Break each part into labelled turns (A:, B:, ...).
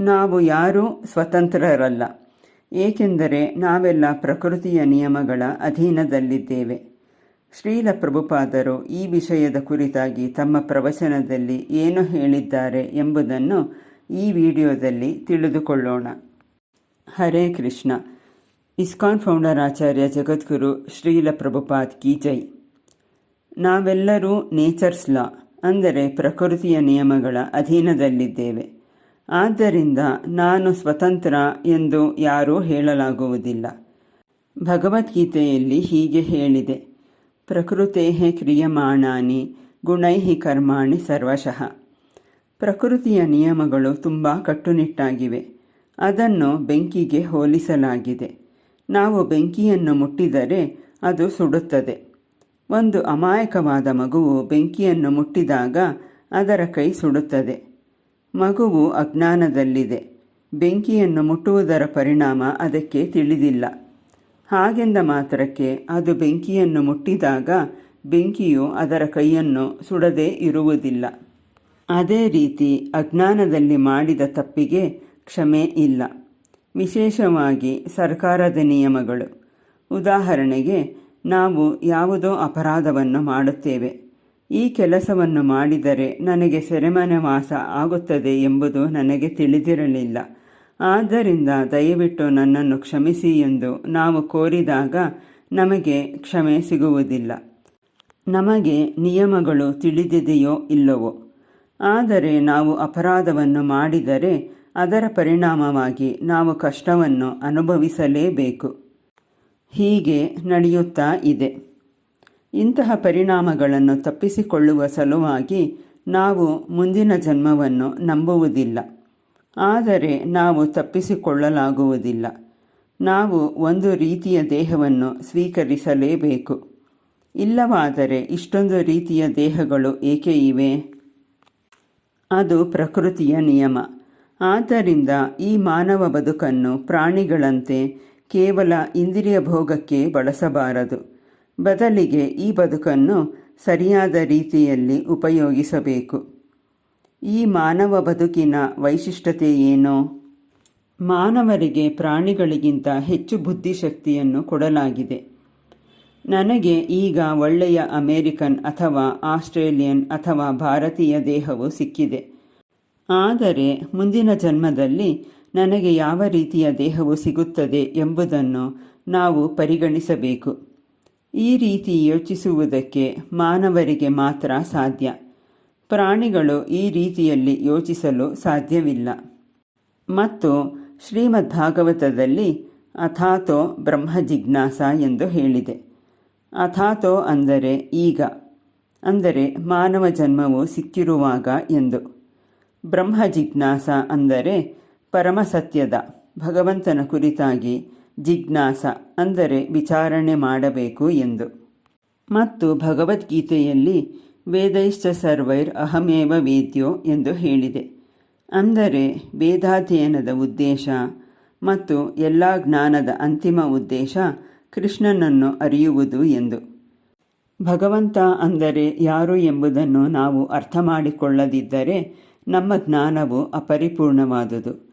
A: ನಾವು ಯಾರೂ ಸ್ವತಂತ್ರರಲ್ಲ. ಏಕೆಂದರೆ ನಾವೆಲ್ಲ ಪ್ರಕೃತಿಯ ನಿಯಮಗಳ ಅಧೀನದಲ್ಲಿದ್ದೇವೆ. ಶ್ರೀಲ ಪ್ರಭುಪಾದರು ಈ ವಿಷಯದ ಕುರಿತಾಗಿ ತಮ್ಮ ಪ್ರವಚನದಲ್ಲಿ ಏನು ಹೇಳಿದ್ದಾರೆ ಎಂಬುದನ್ನು ಈ ವಿಡಿಯೋದಲ್ಲಿ ತಿಳಿದುಕೊಳ್ಳೋಣ. ಹರೇ ಕೃಷ್ಣ. ಇಸ್ಕಾನ್ ಫೌಂಡರ್ ಆಚಾರ್ಯ ಜಗದ್ಗುರು ಶ್ರೀಲ ಪ್ರಭುಪಾದ್ ಕಿ ಜೈ. ನಾವೆಲ್ಲರೂ ನೇಚರ್ಸ್ ಲಾ, ಅಂದರೆ ಪ್ರಕೃತಿಯ ನಿಯಮಗಳ ಅಧೀನದಲ್ಲಿದ್ದೇವೆ. ಆದ್ದರಿಂದ ನಾನು ಸ್ವತಂತ್ರ ಎಂದು ಯಾರೂ ಹೇಳಲಾಗುವುದಿಲ್ಲ. ಭಗವದ್ಗೀತೆಯಲ್ಲಿ ಹೀಗೆ ಹೇಳಿದೆ. ಪ್ರಕೃತೆ ಕ್ರಿಯಮಾಣಾನಿ ಗುಣೈಹಿ ಕರ್ಮಾಣಿ ಸರ್ವಶಃ. ಪ್ರಕೃತಿಯ ನಿಯಮಗಳು ತುಂಬ ಕಟ್ಟುನಿಟ್ಟಾಗಿವೆ. ಅದನ್ನು ಬೆಂಕಿಗೆ ಹೋಲಿಸಲಾಗಿದೆ. ನಾವು ಬೆಂಕಿಯನ್ನು ಮುಟ್ಟಿದರೆ ಅದು ಸುಡುತ್ತದೆ. ಒಂದು ಅಮಾಯಕವಾದ ಮಗುವು ಬೆಂಕಿಯನ್ನು ಮುಟ್ಟಿದಾಗ ಅದರ ಕೈ ಸುಡುತ್ತದೆ. ಮಗುವು ಅಜ್ಞಾನದಲ್ಲಿದೆ. ಬೆಂಕಿಯನ್ನು ಮುಟ್ಟುವುದರ ಪರಿಣಾಮ ಅದಕ್ಕೆ ತಿಳಿದಿಲ್ಲ. ಹಾಗೆಂದ ಮಾತ್ರಕ್ಕೆ ಅದು ಬೆಂಕಿಯನ್ನು ಮುಟ್ಟಿದಾಗ ಬೆಂಕಿಯು ಅದರ ಕೈಯನ್ನು ಸುಡದೇ ಇರುವುದಿಲ್ಲ. ಅದೇ ರೀತಿ ಅಜ್ಞಾನದಲ್ಲಿ ಮಾಡಿದ ತಪ್ಪಿಗೆ ಕ್ಷಮೆ ಇಲ್ಲ. ವಿಶೇಷವಾಗಿ ಸರ್ಕಾರದ ನಿಯಮಗಳು. ಉದಾಹರಣೆಗೆ, ನಾವು ಯಾವುದೋ ಅಪರಾಧವನ್ನು ಮಾಡುತ್ತೇವೆ. ಈ ಕೆಲಸವನ್ನು ಮಾಡಿದರೆ ನನಗೆ ಸೆರೆಮನೆ ವಾಸ ಆಗುತ್ತದೆ ಎಂಬುದು ನನಗೆ ತಿಳಿದಿರಲಿಲ್ಲ. ಆದ್ದರಿಂದ ದಯವಿಟ್ಟು ನನ್ನನ್ನು ಕ್ಷಮಿಸಿ ಎಂದು ನಾವು ಕೋರಿದಾಗ ನಮಗೆ ಕ್ಷಮೆ ಸಿಗುವುದಿಲ್ಲ. ನಮಗೆ ನಿಯಮಗಳು ತಿಳಿದಿದೆಯೋ ಇಲ್ಲವೋ? ಆದರೆ ನಾವು ಅಪರಾಧವನ್ನು ಮಾಡಿದರೆ ಅದರ ಪರಿಣಾಮವಾಗಿ ನಾವು ಕಷ್ಟವನ್ನು ಅನುಭವಿಸಲೇಬೇಕು. ಹೀಗೆ ನಡೆಯುತ್ತಾ ಇದೆ. ಇಂತಹ ಪರಿಣಾಮಗಳನ್ನು ತಪ್ಪಿಸಿಕೊಳ್ಳುವ ಸಲುವಾಗಿ ನಾವು ಮುಂದಿನ ಜನ್ಮವನ್ನು ನಂಬುವುದಿಲ್ಲ. ಆದರೆ ನಾವು ತಪ್ಪಿಸಿಕೊಳ್ಳಲಾಗುವುದಿಲ್ಲ. ನಾವು ಒಂದು ರೀತಿಯ ದೇಹವನ್ನು ಸ್ವೀಕರಿಸಲೇಬೇಕು. ಇಲ್ಲವಾದರೆ ಇಷ್ಟೊಂದು ರೀತಿಯ ದೇಹಗಳು ಏಕೆ ಇವೆ? ಅದು ಪ್ರಕೃತಿಯ ನಿಯಮ. ಆದ್ದರಿಂದ ಈ ಮಾನವ ಬದುಕನ್ನು ಪ್ರಾಣಿಗಳಂತೆ ಕೇವಲ ಇಂದ್ರಿಯ ಭೋಗಕ್ಕೆ ಬಳಸಬಾರದು. ಬದಲಿಗೆ ಈ ಬದುಕನ್ನು ಸರಿಯಾದ ರೀತಿಯಲ್ಲಿ ಉಪಯೋಗಿಸಬೇಕು. ಈ ಮಾನವ ಬದುಕಿನ ವೈಶಿಷ್ಟ್ಯತೆ ಏನು? ಮಾನವರಿಗೆ ಪ್ರಾಣಿಗಳಿಗಿಂತ ಹೆಚ್ಚು ಬುದ್ಧಿಶಕ್ತಿಯನ್ನು ಕೊಡಲಾಗಿದೆ. ನನಗೆ ಈಗ ಒಳ್ಳೆಯ ಅಮೇರಿಕನ್ ಅಥವಾ ಆಸ್ಟ್ರೇಲಿಯನ್ ಅಥವಾ ಭಾರತೀಯ ದೇಹವು ಸಿಕ್ಕಿದೆ. ಆದರೆ ಮುಂದಿನ ಜನ್ಮದಲ್ಲಿ ನನಗೆ ಯಾವ ರೀತಿಯ ದೇಹವು ಸಿಗುತ್ತದೆ ಎಂಬುದನ್ನು ನಾವು ಪರಿಗಣಿಸಬೇಕು. ಈ ರೀತಿ ಯೋಚಿಸುವುದಕ್ಕೆ ಮಾನವರಿಗೆ ಮಾತ್ರ ಸಾಧ್ಯ. ಪ್ರಾಣಿಗಳು ಈ ರೀತಿಯಲ್ಲಿ ಯೋಚಿಸಲು ಸಾಧ್ಯವಿಲ್ಲ. ಮತ್ತು ಶ್ರೀಮದ್ ಭಾಗವತದಲ್ಲಿ ಅಥಾತೋ ಬ್ರಹ್ಮ ಜಿಜ್ಞಾಸ ಎಂದು ಹೇಳಿದೆ. ಅಥಾತೋ ಅಂದರೆ ಈಗ, ಅಂದರೆ ಮಾನವ ಜನ್ಮವು ಸಿಕ್ಕಿರುವಾಗ ಎಂದು. ಬ್ರಹ್ಮ ಜಿಜ್ಞಾಸ ಅಂದರೆ ಪರಮಸತ್ಯದ ಭಗವಂತನ ಕುರಿತಾಗಿ ಜಿಜ್ಞಾಸ, ಅಂದರೆ ವಿಚಾರಣೆ ಮಾಡಬೇಕು ಎಂದು. ಮತ್ತು ಭಗವದ್ಗೀತೆಯಲ್ಲಿ ವೇದೈಶ್ಚ ಸರ್ವೈರ್ ಅಹಮೇವ ವೇದ್ಯೋ ಎಂದು ಹೇಳಿದೆ. ಅಂದರೆ ವೇದಾಧ್ಯಯನದ ಉದ್ದೇಶ ಮತ್ತು ಎಲ್ಲ ಜ್ಞಾನದ ಅಂತಿಮ ಉದ್ದೇಶ ಕೃಷ್ಣನನ್ನು ಅರಿಯುವುದು ಎಂದು. ಭಗವಂತ ಅಂದರೆ ಯಾರು ಎಂಬುದನ್ನು ನಾವು ಅರ್ಥ ಮಾಡಿಕೊಳ್ಳದಿದ್ದರೆ ನಮ್ಮ ಜ್ಞಾನವು ಅಪರಿಪೂರ್ಣವಾದುದು.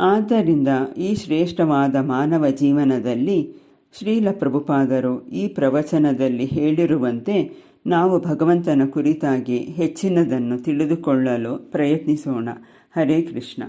A: ಆದ್ದರಿಂದ ಈ ಶ್ರೇಷ್ಠವಾದ ಮಾನವ ಜೀವನದಲ್ಲಿ ಶ್ರೀಲ ಪ್ರಭುಪಾದರು ಈ ಪ್ರವಚನದಲ್ಲಿ ಹೇಳಿರುವಂತೆ ನಾವು ಭಗವಂತನ ಕುರಿತಾಗಿ ಹೆಚ್ಚಿನದನ್ನು ತಿಳಿದುಕೊಳ್ಳಲು ಪ್ರಯತ್ನಿಸೋಣ. ಹರೇ ಕೃಷ್ಣ.